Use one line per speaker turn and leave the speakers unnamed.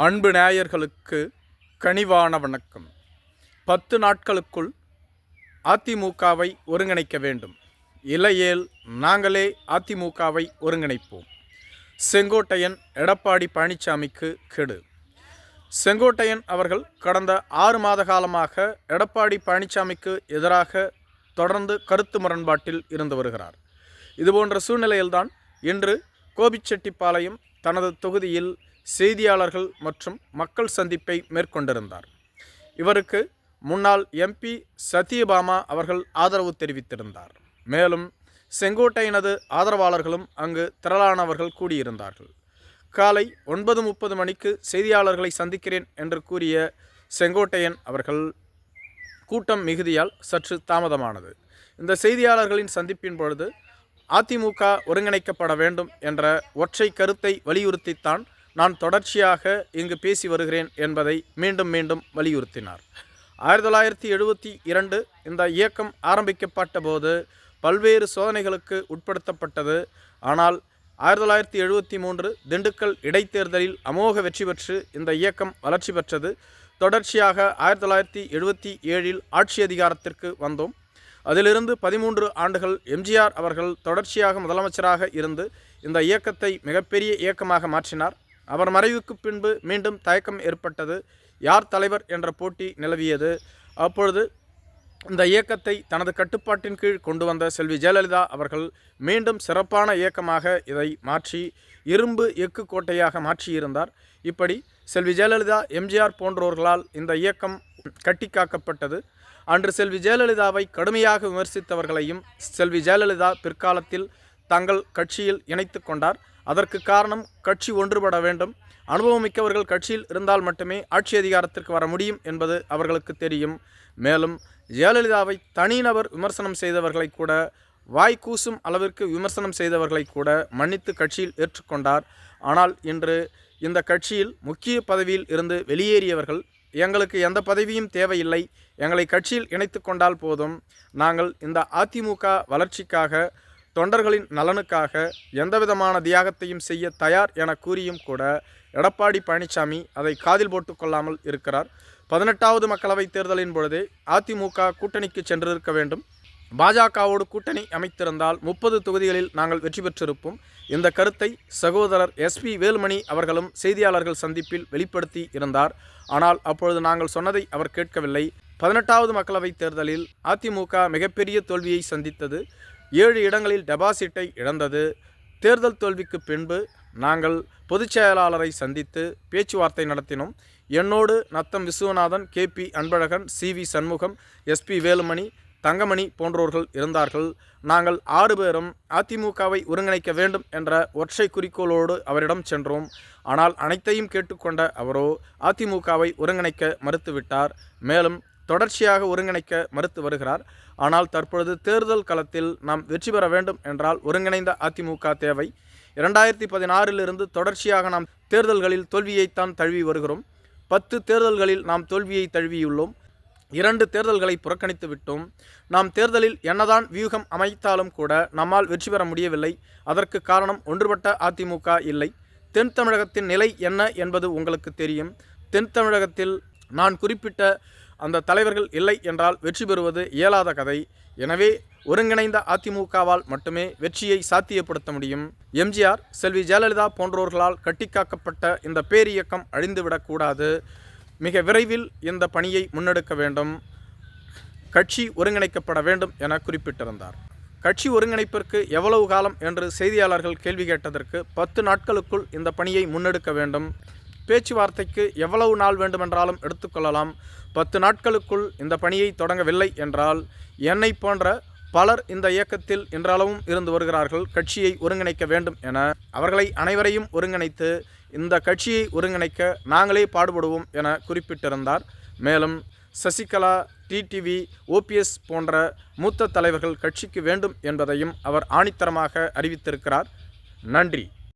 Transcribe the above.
அன்பு நேயர்களுக்கு கனிவான வணக்கம். பத்து நாட்களுக்குள் அதிமுகவை ஒருங்கிணைக்க வேண்டும். இல்லையேல் நாங்களே அதிமுகவை ஒருங்கிணைப்போம். செங்கோட்டையன் எடப்பாடி பழனிசாமிக்கு கெடு. செங்கோட்டையன் அவர்கள் கடந்த ஆறு மாத காலமாக எடப்பாடி பழனிசாமிக்கு எதிராக தொடர்ந்து கருத்து முரண்பாட்டில் இருந்து வருகிறார். இதுபோன்ற சூழ்நிலையில்தான் இன்று கோபிச்செட்டிப்பாளையம் தனது தொகுதியில் செய்தியாளர்கள் மற்றும் மக்கள் சந்திப்பை மேற்கொண்டிருந்தார். இவருக்கு முன்னாள் எம்பி சத்யபாமா அவர்கள் ஆதரவு தெரிவித்திருந்தார். மேலும் செங்கோட்டையினது ஆதரவாளர்களும் அங்கு திரளானவர்கள் கூடியிருந்தார்கள். காலை ஒன்பது முப்பது மணிக்கு செய்தியாளர்களை சந்திக்கிறேன் என்று கூறிய செங்கோட்டையன் அவர்கள் கூட்டம் மிகுதியால் சற்று தாமதமானது. இந்த செய்தியாளர்களின் சந்திப்பின் பொழுது அதிமுக ஒருங்கிணைக்கப்பட வேண்டும் என்ற ஒற்றை கருத்தை வலியுறுத்தித்தான் நான் தொடர்ச்சியாக இங்கு பேசி வருகிறேன் என்பதை மீண்டும் மீண்டும் வலியுறுத்தினார். ஆயிரத்தி தொள்ளாயிரத்தி எழுபத்தி இரண்டு இந்த இயக்கம் ஆரம்பிக்கப்பட்ட போது பல்வேறு சோதனைகளுக்கு உட்படுத்தப்பட்டது. ஆனால் ஆயிரத்தி தொள்ளாயிரத்தி எழுபத்தி மூன்று திண்டுக்கல் இடைத்தேர்தலில் அமோக வெற்றி பெற்று இந்த இயக்கம் வளர்ச்சி பெற்றது. தொடர்ச்சியாக ஆயிரத்தி தொள்ளாயிரத்தி எழுபத்தி ஏழில் ஆட்சி அதிகாரத்திற்கு வந்தோம். அதிலிருந்து பதிமூன்று ஆண்டுகள் எம்ஜிஆர் அவர்கள் தொடர்ச்சியாக முதலமைச்சராக இருந்து இந்த இயக்கத்தை மிகப்பெரிய இயக்கமாக மாற்றினார். அவர் மறைவுக்கு பின்பு மீண்டும் தயக்கம் ஏற்பட்டது. யார் தலைவர் என்ற போட்டி நிலவியது. அப்பொழுது இந்த இயக்கத்தை தனது கட்டுப்பாட்டின் கீழ் கொண்டு வந்த செல்வி ஜெயலலிதா அவர்கள் மீண்டும் சிறப்பான இயக்கமாக இதை மாற்றி இரும்பு எக்கு கோட்டையாக மாற்றியிருந்தார். இப்படி செல்வி ஜெயலலிதா எம்ஜிஆர் போன்றோர்களால் இந்த இயக்கம் கட்டிக்காக்கப்பட்டது. அன்று செல்வி ஜெயலலிதாவை கடுமையாக விமர்சித்தவர்களையும் செல்வி ஜெயலலிதா பிற்காலத்தில் தங்கள் கட்சியில் இணைத்து கொண்டார். அதற்கு காரணம் கட்சி ஒன்றுபட வேண்டும். அனுபவம் மிக்கவர்கள் கட்சியில் இருந்தால் மட்டுமே ஆட்சி அதிகாரத்திற்கு வர முடியும் என்பது அவர்களுக்கு தெரியும். மேலும் ஜெயலலிதாவை தனிநபர் விமர்சனம் செய்தவர்களை கூட வாய் கூசும் அளவிற்கு விமர்சனம் செய்தவர்களை கூட மன்னித்து கட்சியில் ஏற்றுக்கொண்டார். ஆனால் இன்று இந்த கட்சியில் முக்கிய பதவியில் இருந்து வெளியேறியவர்கள் எங்களுக்கு எந்த பதவியும் தேவையில்லை எங்களை கட்சியில் இணைத்து கொண்டால் போதும். நாங்கள் இந்த அதிமுக வளர்ச்சிக்காக தொண்டர்களின் நலனுக்காக எந்தவிதமான தியாகத்தையும் செய்ய தயார் என கூறியும் கூட எடப்பாடி பழனிசாமி அதை காதில் போட்டு கொள்ளாமல் இருக்கிறார். பதினெட்டாவது மக்களவைத் தேர்தலின் பொழுதே அதிமுக கூட்டணிக்கு சென்றிருக்க வேண்டும். பாஜகவோடு கூட்டணி அமைத்திருந்தால் முப்பது தொகுதிகளில் நாங்கள் வெற்றி பெற்றிருப்போம். இந்த கருத்தை சகோதரர் எஸ்பி வேலுமணி அவர்களும் செய்தியாளர்கள் சந்திப்பில் வெளிப்படுத்தி இருந்தார். ஆனால் அப்பொழுது நாங்கள் சொன்னதை அவர் கேட்கவில்லை. பதினெட்டாவது மக்களவைத் தேர்தலில் அதிமுக மிகப்பெரிய தோல்வியை சந்தித்தது. ஏழு இடங்களில் டெபாசிட்டை இழந்தது. தேர்தல் தோல்விக்கு பின்பு நாங்கள் பொதுச் செயலாளரை சந்தித்து பேச்சுவார்த்தை நடத்தினோம். என்னோடு Natham Viswanathan K P Anbazhagan C V Shanmugam SP Velumani Thangamani போன்றோர்கள் இருந்தார்கள். நாங்கள் ஆறு பேரும் அதிமுகவை ஒருங்கிணைக்க வேண்டும் என்ற ஒற்றை குறிக்கோளோடு அவரிடம் சென்றோம். ஆனால் அனைத்தையும் கேட்டுக்கொண்ட அவரோ அதிமுகவை ஒருங்கிணைக்க மறுத்துவிட்டார். மேலும் தொடர்ச்சியாக ஒருங்கிணைக்க மறுத்து வருகிறார். ஆனால் தற்பொழுது தேர்தல் களத்தில் நாம் வெற்றி பெற வேண்டும் என்றால் ஒருங்கிணைந்த அதிமுக தேவை. இரண்டாயிரத்தி பதினாறிலிருந்து தொடர்ச்சியாக நாம் தேர்தல்களில் தோல்வியைத்தான் தழுவி வருகிறோம். பத்து தேர்தல்களில் நாம் தோல்வியை தழுவியுள்ளோம். இரண்டு தேர்தல்களை புறக்கணித்து விட்டோம். நாம் தேர்தலில் என்னதான் வியூகம் அமைத்தாலும் கூட நம்மால் வெற்றி பெற முடியவில்லை. அதற்கு காரணம் ஒன்றுபட்ட அதிமுக இல்லை. தென் தமிழகத்தின் நிலை என்ன என்பது உங்களுக்கு தெரியும். தென் தமிழகத்தில் நான் குறிப்பிட்ட அந்த தலைவர்கள் இல்லை என்றால் வெற்றி பெறுவது இயலாத கதை. எனவே ஒருங்கிணைந்த அதிமுகவால் மட்டுமே வெற்றியை சாத்தியப்படுத்த முடியும். எம்ஜிஆர் செல்வி ஜெயலலிதா போன்றோர்களால் கட்டிக்காக்கப்பட்ட இந்த பேரியக்கம் அழிந்துவிடக்கூடாது மிக விரைவில் இந்த பணியை முன்னெடுக்க வேண்டும். கட்சி ஒருங்கிணைக்கப்பட வேண்டும் என குறிப்பிட்டிருந்தார். கட்சி ஒருங்கிணைப்பிற்கு எவ்வளவு காலம் என்று செய்தியாளர்கள் கேள்வி கேட்டதற்கு பத்து நாட்களுக்குள் இந்த பணியை முன்னெடுக்க வேண்டும். பேச்சுவார்த்தைக்கு எவ்வளவு நாள் வேண்டுமென்றாலும் எடுத்துக்கொள்ளலாம். பத்து நாட்களுக்குள் இந்த பணியை தொடங்கவில்லை என்றால் என்னை போன்ற பலர் இந்த இயக்கத்தில் இன்றளவும் இருந்து வருகிறார்கள் கட்சியை ஒருங்கிணைக்க வேண்டும் என. அவர்களை அனைவரையும் ஒருங்கிணைத்து இந்த கட்சியை ஒருங்கிணைக்க நாங்களே பாடுபடுவோம் என குறிப்பிட்டிருந்தார். மேலும் சசிகலா டிடிவி ஓபிஎஸ் போன்ற மூத்த தலைவர்கள் கட்சிக்கு வேண்டும் என்பதையும் அவர் ஆணித்தரமாக அறிவித்திருக்கிறார். நன்றி.